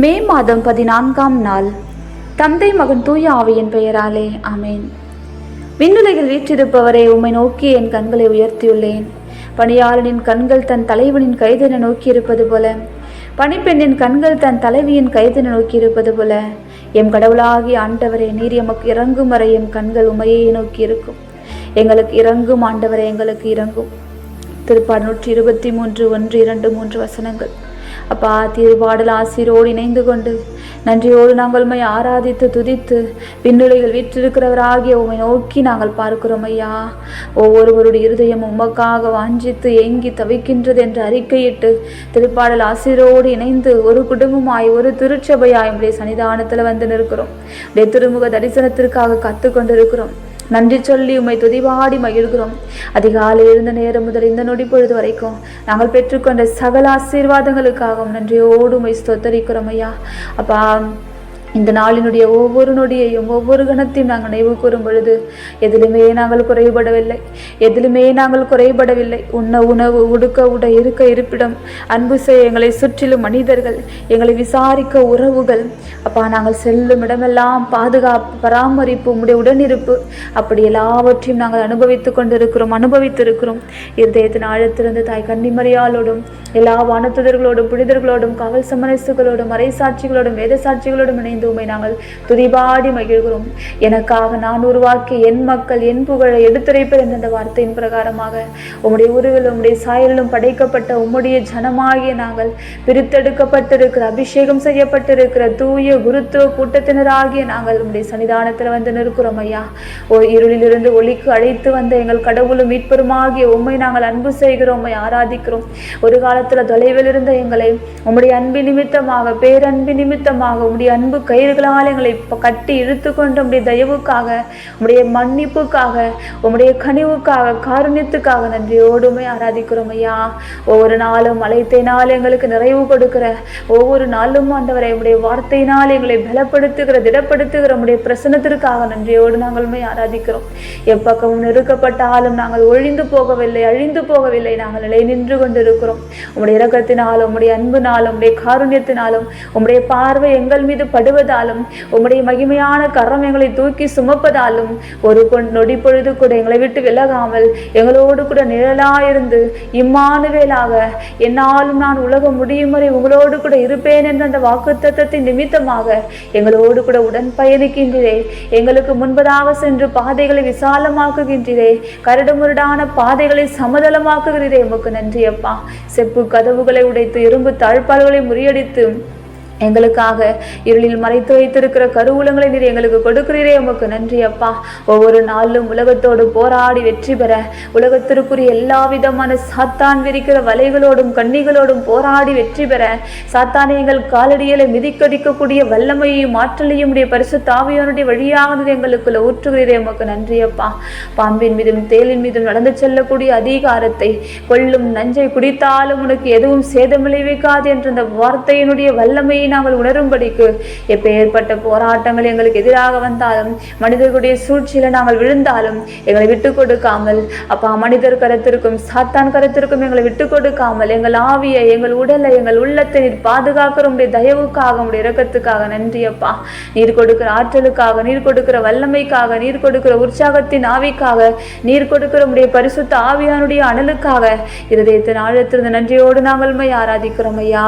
மே மாதம் பதினான்காம் நாள். தந்தை மகன் தூய ஆவியின் பெயராலே அமேன் விண்ணுலகில் வீற்றிருப்பவரே உம்மை நோக்கி என் கண்களை உயர்த்தியுள்ளேன். பணியாளனின் கண்கள் தன் தலைவனின் கைதென நோக்கியிருப்பது போல பணிப்பெண்ணின் கண்கள் தன் தலைவியின் கைதென நோக்கியிருப்பது போல எம் கடவுளாகி ஆண்டவரே நீர் எமக்கு இறங்கும் வரை எம் கண்கள் உமையை நோக்கி இருக்கும் எங்களுக்கு இறங்கும் ஆண்டவரை எங்களுக்கு இறங்கும். திருப்பாடு நூற்றி இருபத்தி மூன்று ஒன்று இரண்டு மூன்று வசனங்கள். அப்பா திருப்பாடல் ஆசிரோடு இணைந்து கொண்டு நன்றியோடு நாங்கள் உண்மை ஆராதித்து துதித்து விண்ணுலைகள் வீற்றிருக்கிறவராகிய உம்மை நோக்கி நாங்கள் பார்க்கிறோம் ஐயா. ஒவ்வொருவருடைய இருதயம் உமக்காக வாஞ்சித்து ஏங்கி தவிக்கின்றது என்று அறிக்கையிட்டு திருப்பாடல் ஆசிரோடு இணைந்து ஒரு குடும்பமாய் ஒரு திருச்சபையாய் உடைய சன்னிதானத்தில் வந்து நிற்கிறோம். உடைய திருமுக தரிசனத்திற்காக கத்து கொண்டிருக்கிறோம். நன்றி சொல்லி உம்மை துதிபாடி மகிழ்கிறோம். அதிகாலை எழுந்த நேரம் முதல் இந்த நொடி பொழுது வரைக்கும் நாங்கள் பெற்றுக்கொண்ட சகல ஆசீர்வாதங்களுக்காகவும் நன்றியோடு உம்மை ஸ்தோத்தரிக்கிறோம் ஐயா. அப்பா இந்த நாளினுடைய ஒவ்வொரு நொடியையும் ஒவ்வொரு கணத்தையும் நாங்கள் நினைவு கூறும் பொழுது எதிலுமே நாங்கள் குறைபடவில்லை எதிலுமே நாங்கள் குறைபடவில்லை. உண்ண உணவு உடுக்க உட இருக்க இருப்பிடம் அன்பு செய்ய எங்களை சுற்றிலும் மனிதர்கள் எங்களை விசாரிக்க உறவுகள். அப்பா நாங்கள் செல்லும் இடமெல்லாம் பாதுகாப்பு பராமரிப்பு உடைய உடனிருப்பு. அப்படி எல்லாவற்றையும் நாங்கள் அனுபவித்து கொண்டிருக்கிறோம் அனுபவித்திருக்கிறோம். இருதயத்தின் ஆழத்திலிருந்து தாய் கன்னிமரியாளோடும் எல்லா வானத்துதர்களோடும் புனிதர்களோடும் காவல் சமரசுகளோடும் மறைசாட்சிகளோடும் வேத சாட்சிகளோடும் இணைந்து உம்மை நாங்கள் துதிபாடி மகிழ்கிறோம். எனக்காக நான் உருவாக்கிய என் மக்கள் என் புகழை எடுத்துரைப்பர் என்ற வார்த்தையின் பிரகாரமாக உம்முடைய உருவில் உம்முடைய சாயலிலும் படைக்கப்பட்ட உம்முடைய ஜனமாகிய நாங்கள் பிரித்தெடுக்கப்பட்டிருக்கிற அபிஷேகம் செய்யப்பட்டிருக்கிற தூய குருத்துவ கூட்டத்தினராகிய நாங்கள் உம்முடைய சன்னிதானத்தில் வந்து நிற்கிறோம் ஐயா. ஓ இருளிலிருந்து ஒளிக்கு அழைத்து வந்த எங்கள் கடவுளும் மீட்பெருமாகிய உம்மை நாங்கள் அன்பு செய்கிறோம் உம்மை ஆராதிக்கிறோம். ஒரு காலத்தில் தொலைவில் இருந்த எங்களை உம்முடைய அன்பு நிமித்தமாக பேரன்பு நிமித்தமாக உம்முடைய அன்பு கயிறுகளால் எங்களை கட்டி இழுத்து கொண்டு உம்முடைய தயவுக்காக உம்முடைய மன்னிப்புக்காக உம்முடைய கனிவுக்காக காரணியத்துக்காக நன்றியோடுமே ஆராதிக்கிறோம் ஐயா. ஒவ்வொரு நாளும் அழைத்தேனால் எங்களுக்கு நிறைவு கொடுக்கிற ஒவ்வொரு நாளும் ஆண்டவரை உம்முடைய வார்த்தையினால் எங்களை பலப்படுத்துகிற திடப்படுத்துகிற உடைய பிரசனத்திற்காக நன்றியோடு நாங்களுமே ஆராதிக்கிறோம். எப்பக்கமும் நெருக்கப்பட்டாலும் நாங்கள் ஒழிந்து போகவில்லை அழிந்து போகவில்லை நாங்கள் நிலை நின்று கொண்டிருக்கிறோம். உம்முடைய இரக்கத்தினாலும் உம்முடைய அன்பினாலும் உம்முடைய காருண்யத்தினாலும் உம்முடைய பார்வை எங்கள் மீது சுமப்பதாலும் உம்முடைய மகிமையான கரம் எங்களை தூக்கி சுமப்பதாலும் ஒரு பொன் நொடி பொழுது கூட எங்களை விட்டு விலகாமல் எங்களோடு கூட நிழலாயிருந்து இம்மானுவேலாக என்னாலும் நான் உலகம் முடியும் வரை உங்களோடு கூட இருப்பேன் என்ற அந்த வாக்குத்தத்தத்தின் நிமித்தமாக எங்களோடு கூட உடன் பயணிக்கின்றீரே. எங்களுக்கு முன்பதாக சென்று பாதைகளை விசாலமாக்குகின்றீரே. கரடுமுரடான பாதைகளை சமதளமாக்குகிறீரே. உமக்கு நன்றி அப்பா செப்பு கதவுகளை உடைத்து இரும்பு தாழ்பால்களை முறியடித்து எங்களுக்காக இருளில் மறைத்து வைத்திருக்கிற கருவூலங்களை நீர் எங்களுக்கு கொடுக்கிறீரே உமக்கு நன்றி அப்பா. ஒவ்வொரு நாளும் உலகத்தோடு போராடி வெற்றி பெற உலகத்திற்குரிய எல்லா விதமான சாத்தான் விரிக்கிற வலைகளோடும் கண்ணிகளோடும் போராடி வெற்றி பெற சாத்தானை எங்கள் காலடிகளை மிதிக்கடிக்கக்கூடிய வல்லமையையும் ஆற்றலையும் உடைய பரிசு தாவியானுடைய வழியாக எங்களுக்குள்ள ஊற்றுகிறீரே உமக்கு நன்றி அப்பா. பாம்பின் மீதும் தேலின் மீதும் நடந்து செல்லக்கூடிய அதிகாரத்தை கொள்ளும் நஞ்சை குடித்தாலும் உனக்கு எதுவும் சேதமிளைவிக்காது என்ற அந்த வார்த்தையினுடைய வல்லமையை நாங்கள் உணரும்படிக்கு எப்பேற்பட்ட போராட்டங்கள் எங்களுக்கு எதிராக வந்தாலும் மனிதர்களுடைய சூழ்ச்சியில் நாங்கள் விழுந்தாலும் எங்களை விட்டு கொடுக்காமல் அப்பா மனிதர் கருத்திற்கும் சாத்தான் கருத்திற்கும் எங்களை விட்டு கொடுக்காமல் எங்கள் ஆவியை எங்கள் உடலை எங்கள் உள்ளத்தை நீர் பாதுகாக்கிற உடைய தயவுக்காக உடைய இரக்கத்துக்காக நன்றி அப்பா. நீர் கொடுக்கிற ஆற்றலுக்காக நீர் கொடுக்கிற வல்லமைக்காக நீர் கொடுக்கிற உற்சாகத்தின் ஆவிக்காக நீர் கொடுக்கிற உடைய பரிசுத்த ஆவியானுடைய அனலுக்காக இருதயத்தின் ஆழத்திலிருந்து நன்றியோடு நாங்கள் ஆராதிக்கிறோம் ஐயா.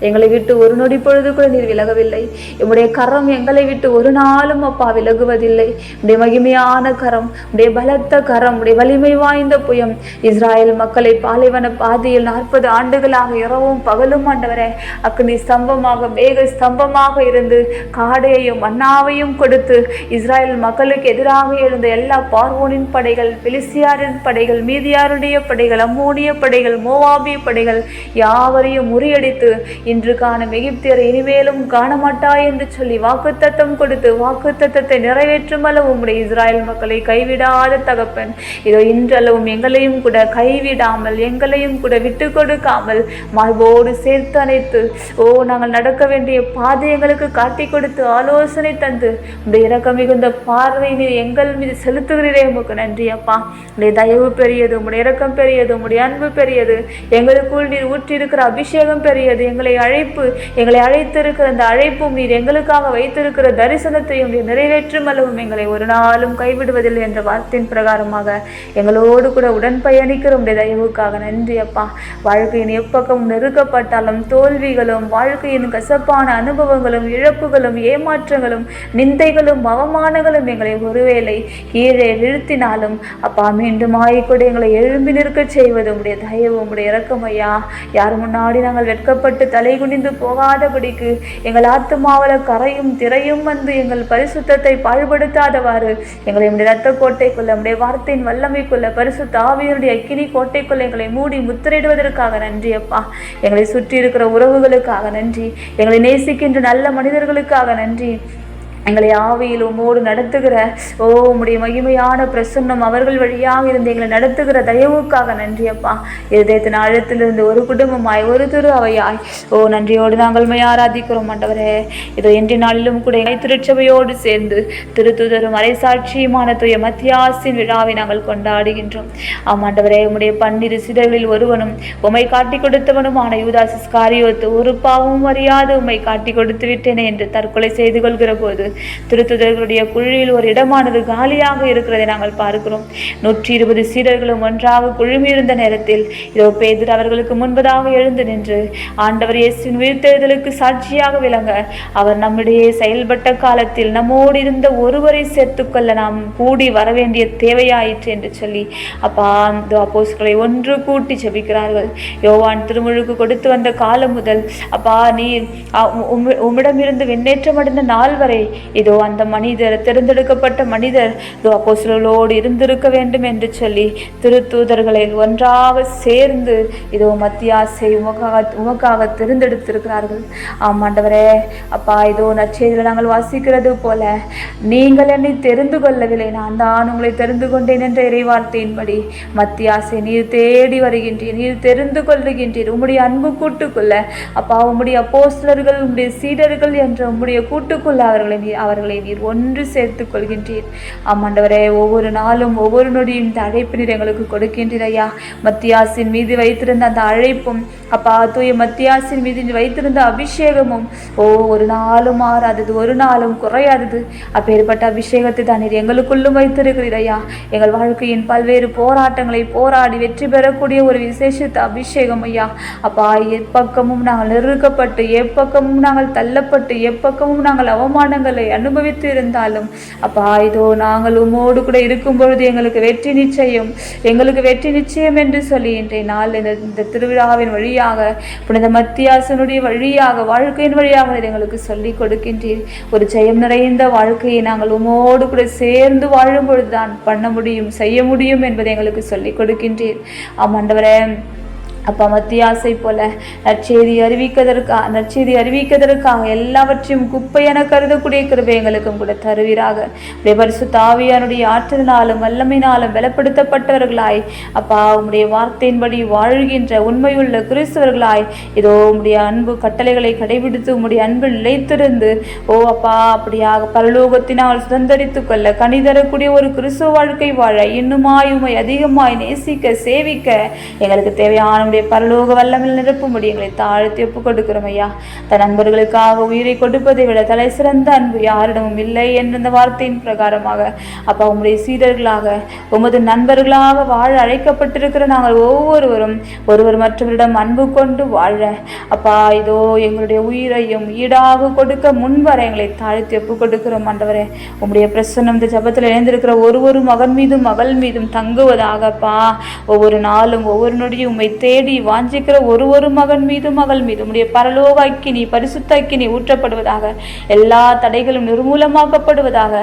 எங்களை விட்டு ஒரு நொடி பொழுது கூட நீர் விலகவில்லை. உம்முடைய கரம் எங்களை விட்டு ஒரு நாளும் அப்பா விலகுவதில்லை. உடைய மகிமையான கரம் உடைய பலத்த கரம் உடைய வலிமை வாய்ந்த புயம். இஸ்ராயல் மக்களை பாலைவன பாதையில் நாற்பது ஆண்டுகளாக இரவும் பகலும் ஆண்டவரே அக்னி ஸ்தம்பமாக மேக ஸ்தம்பமாக இருந்து காடையையும் மன்னாவையும் கொடுத்து இஸ்ராயல் மக்களுக்கு எதிராக எழுந்த எல்லா பார்வோனின் படைகள் பிலிசியாரின் படைகள் மீதியாருடைய படைகள் அம்மோனிய படைகள் மோவாபிய படைகள் யாவரையும் முறியடித்து இன்று காணும் எகிப்தியரை இனிமேலும் காணமாட்டாய் என்று சொல்லி வாக்குத்தத்தம் கொடுத்து வாக்குத்தத்தத்தை நிறைவேற்றும் அளவு உம்முடைய இஸ்ராயல் மக்களை கைவிடாத தகப்பன். இதோ இன்றளவும் எங்களையும் கூட கைவிடாமல் எங்களையும் கூட விட்டு கொடுக்காமல் மார்போடு சேர்த்து அணைத்து ஓ நாங்கள் நடக்க வேண்டிய பாதை எங்களுக்கு காட்டி கொடுத்து ஆலோசனை தந்து உடைய இறக்கம் மிகுந்த பார்வை நீர் எங்கள் மீது செலுத்துகிறீரே உமக்கு நன்றி அப்பா. உடைய தயவு பெரியது உடைய இறக்கம் பெரியது உடைய அன்பு பெரியது எங்களுக்குள் நீர் ஊற்றிருக்கிற அபிஷேகம் பெரியது எங்களை அழைப்பு எங்களை அழை அழைத்திருக்கிற அந்த அழைப்பும் நீர் எங்களுக்காக வைத்திருக்கிற தரிசனத்தையும் நீர் நிறைவேற்றும் அளவும் எங்களை ஒரு நாளும் கைவிடுவதில்லை என்ற வார்த்தையின் பிரகாரமாக எங்களோடு கூட உடன் பயணிக்கிற உடைய தயவுக்காக நன்றி அப்பா. வாழ்க்கையின் எப்பக்கம் நெருக்கப்பட்டாலும் தோல்விகளும் வாழ்க்கையின் கசப்பான அனுபவங்களும் இழப்புகளும் ஏமாற்றங்களும் நிந்தைகளும் அவமானங்களும் எங்களை ஒருவேளை கீழே வீழ்த்தினாலும் அப்பா மீண்டும் ஆய்கூட எங்களை எழும்பி நிற்க செய்வது உடைய தயவு உடைய இறக்கம் ஐயா. யார் முன்னாடி நாங்கள் வெட்கப்பட்டு தலை குனிந்து போகாதபடி போகாதபடிக்கு எங்கள் ஆத்துமாவல கரையும் திரையும் வந்து எங்கள் பரிசுத்தத்தை பாழ்படுத்தாதவாறு எங்களை உடைய ரத்த கோட்டைக்குள்ள உடைய வார்த்தையின் வல்லமைக்குள்ள பரிசு தாவியனுடைய அக்கினி கோட்டைக்குள்ள எங்களை மூடி முத்திரையிடுவதற்காக நன்றி அப்பா. எங்களை சுற்றி இருக்கிற உறவுகளுக்காக நன்றி. எங்களை நேசிக்கின்ற நல்ல மனிதர்களுக்காக நன்றி. எங்களை ஆவியில் உம்மோடு நடத்துகிற ஓ உம்முடைய மகிமையான பிரசன்னம் அவர்கள் வழியாக இருந்து எங்களை நடத்துகிற தயவுக்காக நன்றியப்பா இதயத்தின் ஆழத்திலிருந்து ஒரு குடும்பமாய் ஒரு திரு அவையாய். ஓ நன்றியோடு நாங்கள் மை ஆராதிக்கிறோம் ஆண்டவரே. இதோ இன்றைய நாளிலும் கூட இணை திருச்சபையோடு சேர்ந்து திருத்துதரும் மறைசாட்சியுமான தூய மத்தியாசின் விழாவை நாங்கள் கொண்டாடுகின்றோம். ஆமாண்டவரே உம்முடைய பன்னிரு சிதர்களில் ஒருவனும் உம்மை காட்டி கொடுத்தவனுமான யூதாஸ் காரியோத்து ஒரு பாவமும் அறியாது உம்மை காட்டி கொடுத்து விட்டேனே என்று தற்கொலை செய்து கொள்கிற போது திருத்துதர்களுடைய குழியில் ஒரு இடமானது காலியாக இருக்கிறதை நாங்கள் பார்க்கிறோம். நூற்றி இருபது சீடர்களும் ஒன்றாக குழுமியிருந்த நேரத்தில் இதோ பேதர் அவர்களுக்கு முன்பதாக எழுந்து நின்று ஆண்டவர் இயேசுவின் உயிர்த்தெழுதலுக்கு சாட்சியாக விளங்க அவர் நம்மிடையே செயல்பட்ட காலத்தில் நம்மோடு இருந்த ஒருவரை சேர்த்துக்கொள்ள நாம் கூடி வர வேண்டிய தேவையாயிற்று என்று சொல்லி அப்பா இந்த அப்போஸ்களை ஒன்று கூட்டி செபிக்கிறார்கள் யோவான் திருமுழுக்கு கொடுத்து வந்த காலம் முதல் அப்பா நீர் உம் உம்மிடமிருந்து விண்ணேற்றமடைந்த நாள் வரை இதோ அந்த மனிதர் தேர்ந்தெடுக்கப்பட்ட மனிதர் இதோ அப்போசிலோடு இருந்திருக்க வேண்டும் என்று சொல்லி திருத்தூதர்களை ஒன்றாக சேர்ந்து இதோ மத்தியாசை உமக்காக உமக்காக தேர்ந்தெடுத்திருக்கிறார்கள். ஆமாண்டவரே அப்பா இதோ நற்செய்தியில் நாங்கள் வாசிக்கிறது போல நீங்கள் என்னை தெரிந்து கொள்ளவில்லை. நான் தான் உங்களை தெரிந்து கொண்டேன் என்ற இறைவார்த்தையின்படி மத்தியாசை நீர் தேடி வருகின்றீர் நீர் தெரிந்து கொள்ளுகின்றீர். உம்முடைய அன்பு கூட்டுக்குள்ள அப்பா உம்முடைய அப்போஸ்தலர்கள் உம்முடைய சீடர்கள் என்ற உம்முடைய கூட்டுக்குள்ள அவர்களை நீர் அவர்களை நீர் ஒன்று சேர்த்து கொள்கின்றீர். ஆமாண்டவரே ஒவ்வொரு நாளும் ஒவ்வொரு நொடியும் இந்த அழைப்பு நீர் எங்களுக்கு கொடுக்கின்றீர் ஐயா. மத்தியாசின் மீது வைத்திருந்த அந்த அழைப்பும் அப்பா தூய மத்தியாசின் மீது வைத்திருந்த அபிஷேகமும் ஓ ஒரு நாளும் மாறாதது ஒரு நாளும் குறையாதது. அப்பேற்பட்ட அபிஷேகத்தை தான் நீர் எங்களுக்குள்ளும் வைத்திருக்கிறீர் ஐயா. எங்கள் வாழ்க்கையின் பல்வேறு போராட்டங்களை போராடி வெற்றி பெறக்கூடிய ஒரு விசேஷத்த அபிஷேகம் ஐயா. அப்பா எப்பக்கமும் நாங்கள் நெருக்கப்பட்டு எப்பக்கமும் நாங்கள் தள்ளப்பட்டு எப்பக்கமும் நாங்கள் அவமானங்கள் அனுபவித்து இருந்தாலும் அப்பா இதோ நாங்கள் உமோடு கூட இருக்கும் பொழுது எங்களுக்கு வெற்றி நிச்சயம் எங்களுக்கு வெற்றி நிச்சயம் என்று சொல்லி இன்றைய நாள் இந்த இந்த திருவிழாவின் வழியாக புனித மத்தியாசனுடைய வழியாக வாழ்க்கையின் வழியாக எங்களுக்கு சொல்லி கொடுக்கின்றீர். ஒரு ஜெயம் நிறைந்த வாழ்க்கையை நாங்கள் உமோடு கூட சேர்ந்து வாழும் பொழுதுதான் பண்ண முடியும் செய்ய முடியும் என்பதை எங்களுக்கு சொல்லி கொடுக்கின்றீர். ஆமாண்டவரே அப்பா மத்தியாசை போல நற்செய்தி அறிவிக்கதற்காக நற்செய்தி அறிவிக்கதற்காக எல்லாவற்றையும் குப்பை என கருதக்கூடிய கிருபை எங்களுக்கும் கூட தருவீராக. பரிசு தாவியானுடைய ஆற்றலினாலும் வல்லமையினாலும் பலப்படுத்தப்பட்டவர்களாய் அப்பா உம்முடைய வார்த்தையின்படி வாழ்கின்ற உண்மையுள்ள கிறிஸ்தவர்களாய் இதோ உம்முடைய அன்பு கட்டளைகளை கடைபிடித்து உம்முடைய அன்பு நிலைத்திருந்து ஓ அப்பா அப்படியாக பரலோகத்தினால் சுதந்திரித்து கொள்ள கனி தரக்கூடிய ஒரு கிறிஸ்துவ வாழ்க்கை வாழ இன்னுமாய் உம்மை அதிகமாய் நேசிக்க சேவிக்க எங்களுக்கு தேவையான உம்முடைய பரலோக வல்லமில் நிரப்பும்படி எங்களை தாழ்த்தி ஒப்பு கொடுக்கிறோம் ஐயா. தன் நண்பர்களுக்காக உயிரை கொடுப்பதை விட தலை சிறந்த அன்பு யாரிடமும் இல்லை என்ற இந்த வார்த்தையின் பிரகாரமாக அப்பா உம்முடைய சீடர்களாக உமது நண்பர்களாக வாழ அழைக்கப்பட்டிருக்கிற நாங்கள் ஒவ்வொருவரும் ஒருவர் மற்றவரிடம் அன்பு கொண்டு வாழ. அப்பா இதோ எங்களுடைய உயிரையும் ஈடாக கொடுக்க முன்வர எங்களை தாழ்த்தி ஒப்புக் கொடுக்கிறோம் ஆண்டவரே. உம்முடைய பிரசன்னம் இந்த ஜபத்தில் இணைந்திருக்கிற ஒரு ஒரு மகன் மீதும் மகள் மீதும் தங்குவதாகப்பா ஒவ்வொரு நாளும் ஒவ்வொரு நொடியும் உம்மை தேடி வாஞ்சிக்கிற ஒரு ஒரு மகன் மீது மகள் மீது உடைய பரலோக அக்கினி பரிசுத்த அக்கினி ஊற்றப்படுவதாக எல்லா தடைகளும் நிர்மூலமாக்கப்படுவதாக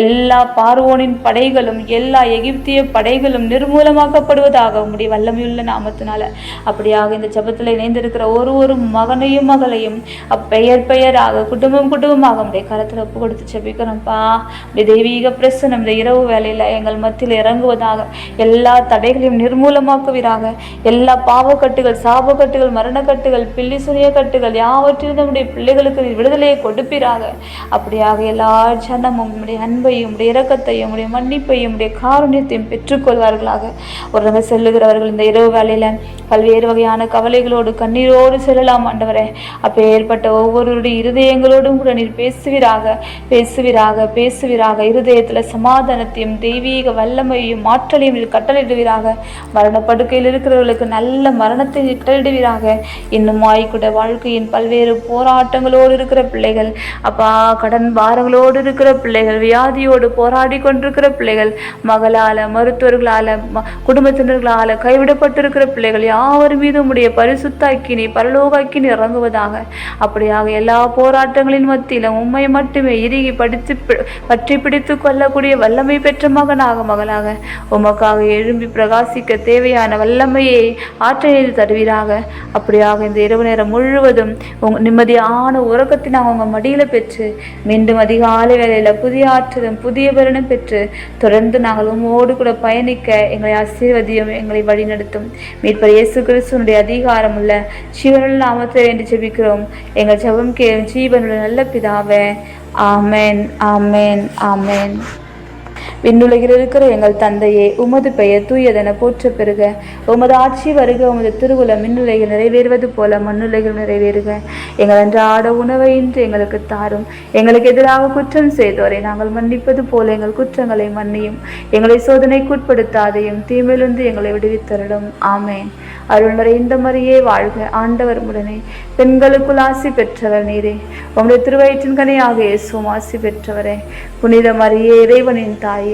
எல்லா பார்வோனின் படைகளும் எல்லா எகிப்திய படைகளும் நிர்மூலமாக்கப்படுவதாக உம்முடைய வல்லமையுள்ள நாமத்தினால. அப்படியாக இந்த ஜபத்தில் இணைந்திருக்கிற ஒரு ஒரு மகனையும் மகளையும் பெயர் பெயராக குடும்பம் குடும்பமாக உடைய கரத்தில் ஒப்பு கொடுத்து ஜெபிக்கிறோம்ப்பா. உடைய தெய்வீக பிரசனம் இந்த இரவு வேலையில் எங்கள் மத்தியில் இறங்குவதாக எல்லா தடைகளையும் நிர்மூலமாக்குவீராக எல்லா பாவ பாவக்கட்டுகள் சாபக்கட்டுகள் மரணக்கட்டுகள் பில்லி சுனிய கட்டுகள் யாவற்றிலும் நம்முடைய பிள்ளைகளுக்கு விடுதலையை கொடுப்பீராக. அப்படியாக எல்லா ஜனமும் உடைய அன்பையும் உடைய இரக்கத்தையும் உடைய மன்னிப்பையும் உடைய காரணியத்தையும் பெற்றுக்கொள்வார்களாக. ஒரு நம்ம செல்லுகிறவர்கள் இந்த இரவு வேலையில் பல்வேறு வகையான கவலைகளோடு கண்ணீரோடு செல்லலாம் ஆண்டவரே. அப்போ ஏற்பட்ட ஒவ்வொருவருடைய இருதயங்களோடும் கூட நீர் பேசுவீராக பேசுவீராக பேசுவீராக. இருதயத்தில் சமாதானத்தையும் தெய்வீக வல்லமையையும் ஆற்றலையும் நீர் கட்டளையிடுவீராக. மரணப்படுக்கையில் இருக்கிறவர்களுக்கு நல்ல மரணத்தை நீர் இன்னுமாய் கூட வாழ்க்கையின் பல்வேறு போராட்டங்களோடு இருக்கிற பிள்ளைகள் அப்பா கடன் பாரங்களோடு இருக்கிற பிள்ளைகள் வியாதியோடு போராடி கொண்டிருக்கிற பிள்ளைகள் மகளால மருத்துவர்களால குடும்பத்தினர்களால் கைவிடப்பட்டிருக்கிற பிள்ளைகள் யாவர் மீதும் உடைய பரிசுத்தாக்கினி பரலோகாக்கினி இறங்குவதாக. அப்படியாக எல்லா போராட்டங்களின் மத்தியிலும் உண்மை மட்டுமே இறுகி படித்து பற்றி பிடித்து கொள்ளக்கூடிய வல்லமை பெற்ற மகனாக மகளாக. உமக்காக எழும்பி பிரகாசிக்க தேவையான வல்லமையை ஆற்ற நீர் தருவீராக. அப்படியாக இந்த இரவு நேரம் முழுவதும் உங்க நிம்மதியான உறக்கத்தை நாங்கள் உங்கள் மடியில் பெற்று மீண்டும் அதிகாலை வேளையில் புதிய ஆற்றலும் புதிய பலனும் பெற்று தொடர்ந்து நாங்கள் உமோடு கூட பயணிக்க எங்களை ஆசீர்வதியும் எங்களை வழிநடத்தும். மீட்பர் இயேசு கிறிஸ்துவனுடைய அதிகாரம் உள்ள சிவனுள்ள நாமத்தை வேண்டி ஜெபிக்கிறோம். எங்கள் ஜெபம் கேளும் ஜீவனுள்ள நல்ல பிதாவே. ஆமேன் ஆமேன் ஆமேன். விண்ணுலகில் இருக்கிற எங்கள் தந்தையே உமது பெயர் தூயதென போற்ற பெறுக. உமது ஆட்சி வருக உமது திருவுல மின்னுலகில் நிறைவேறுவது போல மண்ணுலகில் நிறைவேறுக. எங்கள் அன்றாட உணவை இன்று எங்களுக்கு தாரும். எங்களுக்கு எதிராக குற்றம் செய்தோரை நாங்கள் மன்னிப்பது போல எங்கள் குற்றங்களை மன்னியும். எங்களை சோதனைக்குட்படுத்தாதையும் தீமையிலிருந்து எங்களை விடுவித்தருளும். ஆமேன். அருள் நிறைந்த மறியே வாழ்க ஆண்டவர் உடனே பெண்களுக்குள் ஆசி பெற்றவர் நீரே. உங்களுடைய திருவயிற்றின் கனியாக இயேசுவும் ஆசி பெற்றவரே. புனித மரியே இறைவனின் தாயே.